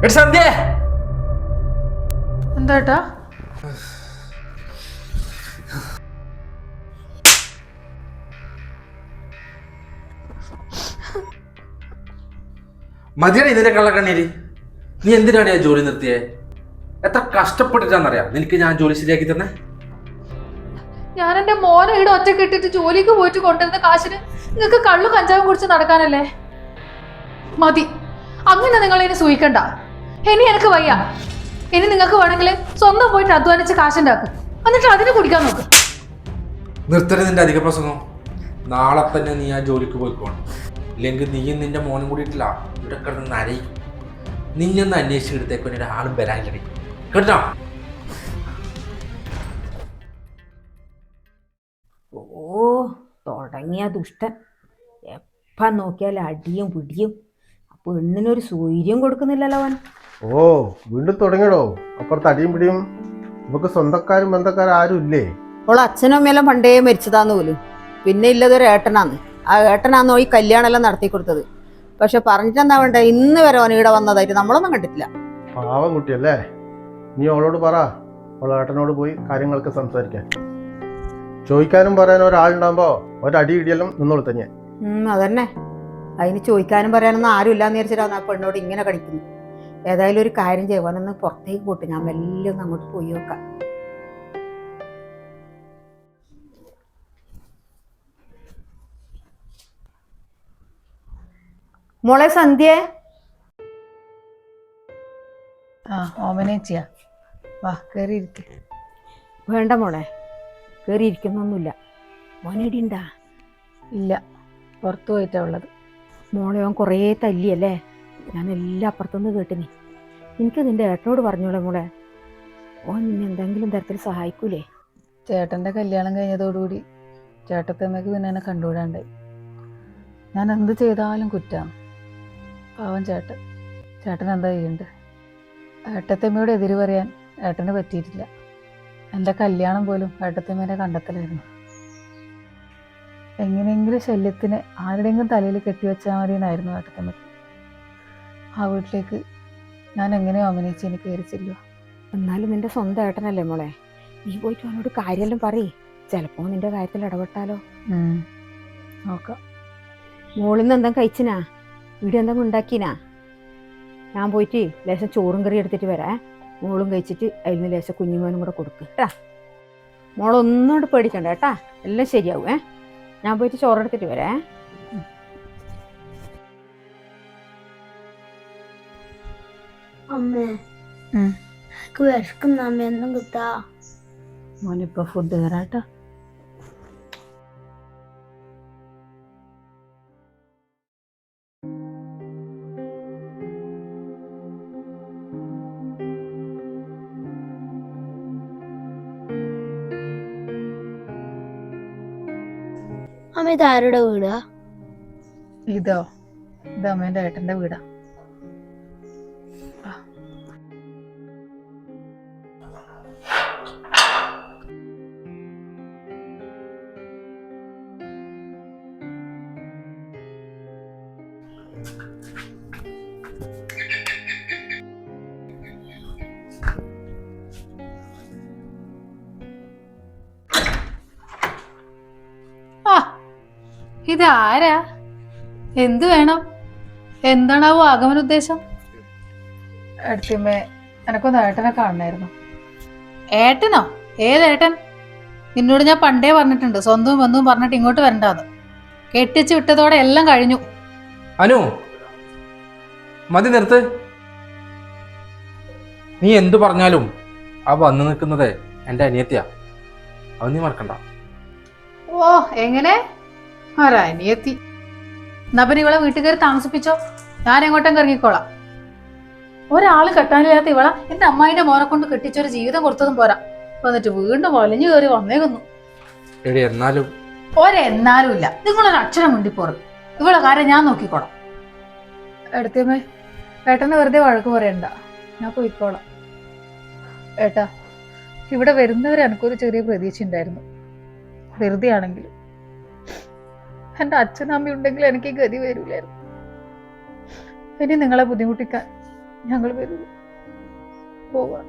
എടി സന്ധ്യ. എന്താട്ടാ മതിയാണ് ഇതിന്റെ കള്ളക്കണ്ണീര് നീ എന്തിനാണ് ഞാൻ ജോലി നിർത്തിയേ? എത്ര കഷ്ടപ്പെട്ടിട്ടാന്നറിയാം നിനക്ക് ഞാൻ ജോലി ശരിയാക്കി തന്നെ ഞാൻ എന്റെ മോനെ ഇവിടെ ഒറ്റ ഇട്ടിട്ട് ജോലിക്ക് പോയിട്ട് കൊണ്ടുവരുന്ന കാശിന് നിങ്ങൾക്ക് കള്ളു കഞ്ചാവും കുടിച്ച് നടക്കാനല്ലേ? മതി. അങ്ങനെ നിങ്ങൾ ഇനി സൂയിക്കണ്ട. ഇനി എനിക്ക് വയ്യ. ഇനി നിങ്ങൾക്ക് വേണമെങ്കിൽ സ്വന്തം പോയിട്ട് അധ്വാനിച്ച് കാശുണ്ടാക്ക്. എന്നിട്ട് അതിന് കുടിക്കാൻ നോക്ക്. നിർത്തരുത് നിന്റെ അധിക പ്രസംഗം. നാളെ തന്നെ നീ ആ ജോലിക്ക് പോയിക്കോണം. ഇല്ലെങ്കിൽ നീയും നിന്റെ മോനും കൂടിയിട്ടില്ല ഇവിടെ കിടന്ന് നരയും. നിന്നൊന്ന് എന്റെ ആളും വരാനില്ലടി. കേട്ടോ? ഓ തുടങ്ങിയ ദുഷ്ടൻ. എപ്പം നോക്കിയാൽ അടിയും പിടിയും. അപ്പൊ പെണ്ണിനൊരു സൂര്യം കൊടുക്കുന്നില്ലല്ലോ അവൻ. ഓ വീണ്ടും തുടങ്ങിയടോ അപ്പുറത്ത് അടിയും പിടിയും നമുക്ക് സ്വന്തക്കാരും ബന്ധക്കാരും ആരും ഇല്ലേ? അവൾ അച്ഛനും അമ്മയെല്ലാം പണ്ടേ മരിച്ചതാന്ന് പോലും. പിന്നെ ഇല്ലതൊരു ഏട്ടനാന്ന്. ആ ഏട്ടനാന്ന് ഈ കല്യാണെല്ലാം നടത്തി കൊടുത്തത്. പക്ഷെ പറഞ്ഞിട്ടെന്താ വേണ്ടേ? ഇന്ന് വരെ അവൻ ഇവിടെ വന്നതായിട്ട് നമ്മളൊന്നും കണ്ടിട്ടില്ല. പാവം കുട്ടിയല്ലേ? നീ അവളോട് പറ. അവൾ ഏട്ടനോട് പോയി കാര്യങ്ങളൊക്കെ സംസാരിക്കാൻ. ചോദിക്കാനും പറയാനും ഒരാളുണ്ടാകുമ്പോ ഒരടി ഇടിയെല്ലാം നിന്നോളൂ തന്നെ. അതന്നെ. അതിന് ചോദിക്കാനും പറയാനൊന്നും ആരും ഇല്ലാന്ന് വിചാരിച്ചിട്ടാണ് ആ പെണ്ണോട് ഇങ്ങനെ കടിക്കുന്നത് ഏതായാലും ഒരു കാര്യം ചെയ്യുവാനൊന്ന് പുറത്തേക്ക് പോട്ട്. ഞാൻ വലിയ ഒന്ന് അങ്ങോട്ട് പോയി നോക്കാം. മോളെ സന്ധ്യ? ആ ഓമനേച്ചിയാ വാ കയറി ഇരിക്ക് വേണ്ട മോളെ. കയറി ഇരിക്കുന്നൊന്നുമില്ല മോനേടിണ്ടാ ഇല്ല. പുറത്തു പോയിട്ടാ ഉള്ളത്. മോളെ അവൻ കുറേ തല്ലിയല്ലേ? ഞാൻ എല്ലാം അപ്പുറത്തുനിന്ന് കേട്ടിനി. എനിക്ക് നിന്റെ ഏട്ടനോട് പറഞ്ഞോളെ മോളെ. ഓൻ നിന്നെ എന്തെങ്കിലും തരത്തിൽ സഹായിക്കൂലേ? ചേട്ടന്റെ കല്യാണം കഴിഞ്ഞതോടുകൂടി ചേട്ടത്തമ്മയ്ക്ക് പിന്നെ എന്നെ കണ്ടുകൂടാണ്ടായി. ഞാൻ എന്ത് ചെയ്താലും കുറ്റാണ് പാവം ചേട്ടൻ. ചേട്ടൻ എന്താ ചെയ്യണ്ട്? ഏട്ടത്തമ്മയോട് എതിര് പറയാൻ ഏട്ടന് പറ്റിയിട്ടില്ല. എന്റെ കല്യാണം പോലും ഏട്ടത്തമ്മേനെ കണ്ടെത്തലായിരുന്നു. എങ്ങനെയെങ്കിലും ശല്യത്തിന് ആരുടെയെങ്കിലും തലയിൽ കെട്ടിവെച്ചാൽ മതി എന്നായിരുന്നു ഏട്ടത്തമ്മയ്ക്ക് ആ വീട്ടിലേക്ക് ഞാൻ എങ്ങനെയോ അമ്മനേച്ചി എനിക്ക് കയറി ചെല്ലുക എന്നാലും നിന്റെ സ്വന്തം ഏട്ടനല്ലേ മോളെ? നീ പോയിട്ട് അവനോട് കാര്യമെല്ലാം പറയേ. ചിലപ്പോൾ നിന്റെ കാര്യത്തിൽ ഇടപെട്ടാലോ. നോക്കാം. മോളിന്ന് എന്തെങ്കിലും കഴിച്ചിനാ? ഇവിടെ എന്തെങ്കിലും ഉണ്ടാക്കിനാ? ഞാൻ പോയിട്ട് ലേശം ചോറും കറി എടുത്തിട്ട് വരാ മോളും കഴിച്ചിട്ട് അതിൽ നിന്ന് ലേശം കുഞ്ഞുമോനും കൂടെ കൊടുക്കും കേട്ടാ? മോളൊന്നുകൊണ്ട് പേടിക്കണ്ട കേട്ടാ? എല്ലാം ശരിയാവും ഏ? ഞാൻ പോയിട്ട് ചോറെടുത്തിട്ട് വരാം അമ്മേ. എനിക്ക് വിശക്കുന്ന അമ്മ. എന്തും കിട്ടാ. മോനിപ്പോ ഫുഡ് തരാട്ടോ അമ്മ ഇത് ആരുടെ വീടാ? ഇതോ. ഇത് ഏട്ടന്റെ വീടാ. ഇതാരാ എന്തു വേണം? എന്താണാവോ ആഗമന ഉദ്ദേശം? അടുത്തമ്മേ എനക്കൊന്ന് ഏട്ടനെ കാണണമായിരുന്നു ഏട്ടനോ? ഏതേട്ടൻ? നിന്നോട് ഞാൻ പണ്ടേ പറഞ്ഞിട്ടുണ്ട്. സ്വന്തവും ബന്ധവും പറഞ്ഞിട്ട് ഇങ്ങോട്ട് വരണ്ടാന്ന്. കെട്ടിച്ച് വിട്ടതോടെ എല്ലാം കഴിഞ്ഞു. അനു മതി നിർത്ത്. നീ എന്തു പറഞ്ഞാലും ആ വന്നു നിൽക്കുന്നത് എന്റെ അനിയത്തിയാ. അത് നീ മറക്കണ്ട. ഓ എങ്ങനെ? ഒരനിയത്തി എന്നാ പിന്നെ ഇവളെ വീട്ടുകാർ താമസിപ്പിച്ചോ? ഞാൻ എങ്ങോട്ടും ഇറങ്ങിക്കോളാം. ഒരാൾ കെട്ടാനില്ലാത്ത ഇവള എന്റെ അമ്മായിന്റെ മോനെ കൊണ്ട് കെട്ടിച്ചൊരു ജീവിതം കൊടുത്തതും പോരാ. എന്നിട്ട് വീണ്ടും വലഞ്ഞു കയറി വന്നേക്കുന്നു. എടി എന്നാലും ഒരെന്നാലും ഇല്ല നിങ്ങളൊരു അക്ഷരം മുണ്ടിപ്പോറും. ഇവളെ കാര്യം ഞാൻ നോക്കിക്കോളാം. എടുത്തമ്മേ ഏട്ടനെ വെറുതെ വഴക്ക് പറയണ്ട. ഞാൻ പോയിക്കോളാം. ഏട്ടാ ഇവിടെ വരുന്നവരെ എനിക്കൊരു ചെറിയ പ്രതീക്ഷ ഉണ്ടായിരുന്നു വെറുതെ ആണെങ്കിലും എന്റെ അച്ഛനമ്മ ഉണ്ടെങ്കിൽ എനിക്ക് ഗതി വരില്ലായിരുന്നു. ഇനി നിങ്ങളെ ബുദ്ധിമുട്ടിക്കാൻ ഞങ്ങൾ വരുന്നു പോവാ.